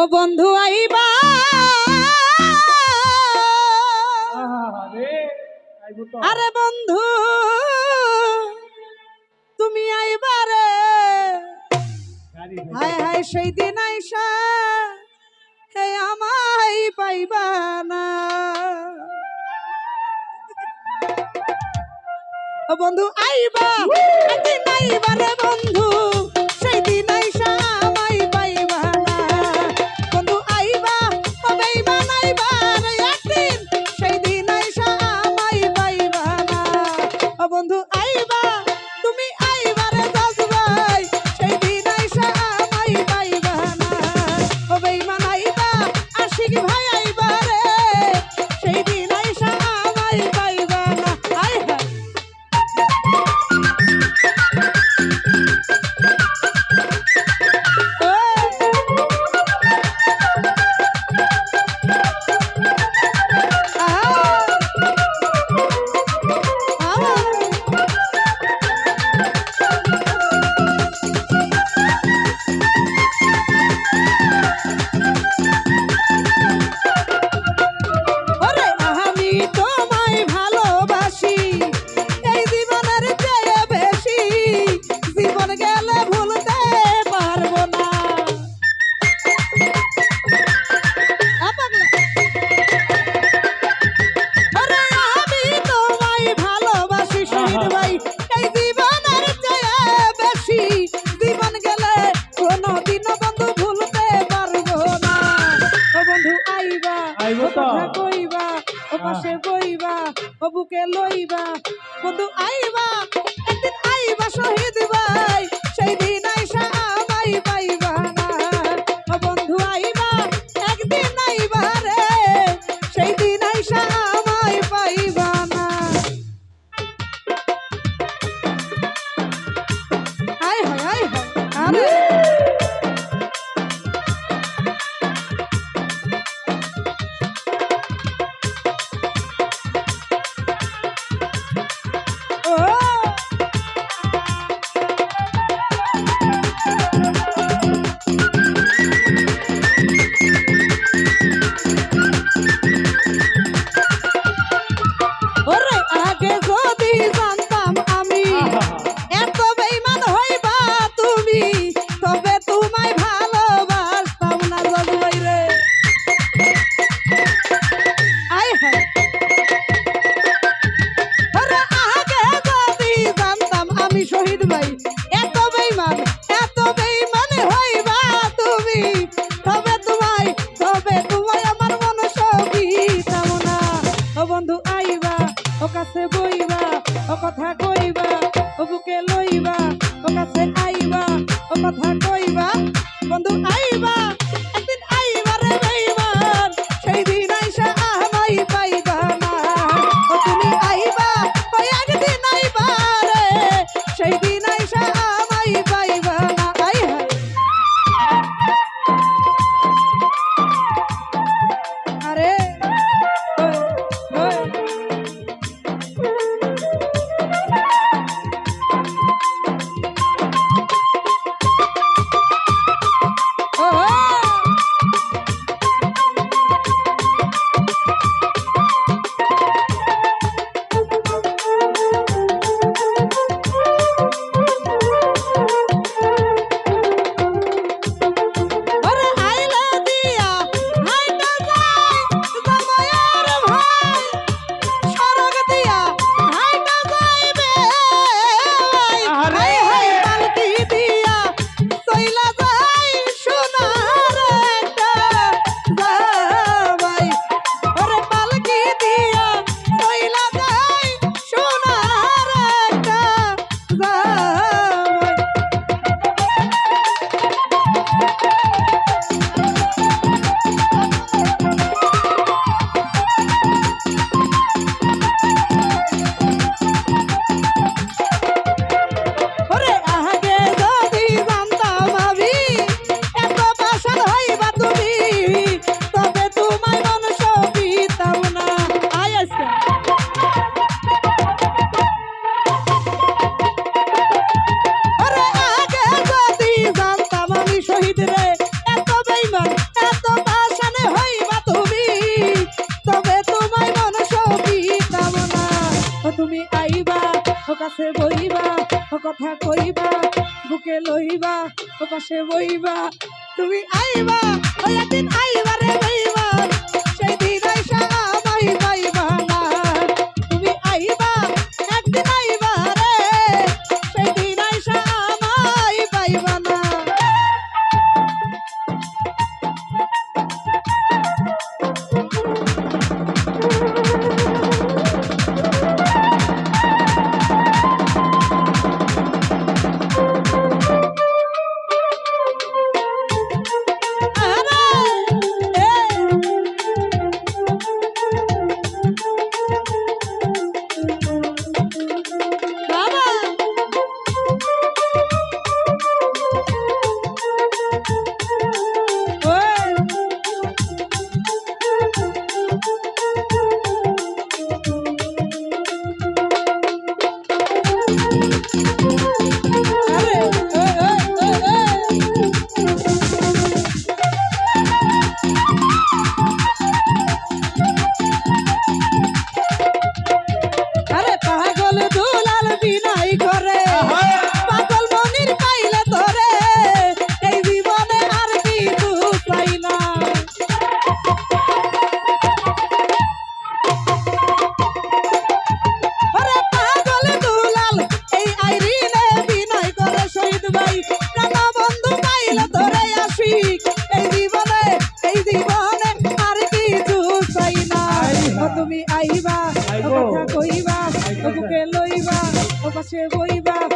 ও বন্ধু আইবা। আরে বন্ধু তুমি আইবা রে। হায় হায় সেই দিন আইসা হে আমায় পাইবা না। ও বন্ধু আইবা একদিন আইবা রে বন্ধু। বুকে লইবা, বন্ধু আইবা, একদিন আইবা শহীদ ভাই সেই দিন আইসা আমাই পাইবা না। বন্ধু আইবা, একদিন আইবা রে সেই দিন আইসা আমাই পাইবা না। আয় হয় আয় হয়, আরে। বন্ধু আইবা, ও কাছে বইবা, ও কথা কইবা, ও বুকে লইবা, ও কাছে আইবা, ও কথা কইবা, বন্ধু আইবা। ও পাশে বইবা তুমি আইবা ও একদিন আইবা রে পাশে বইবা।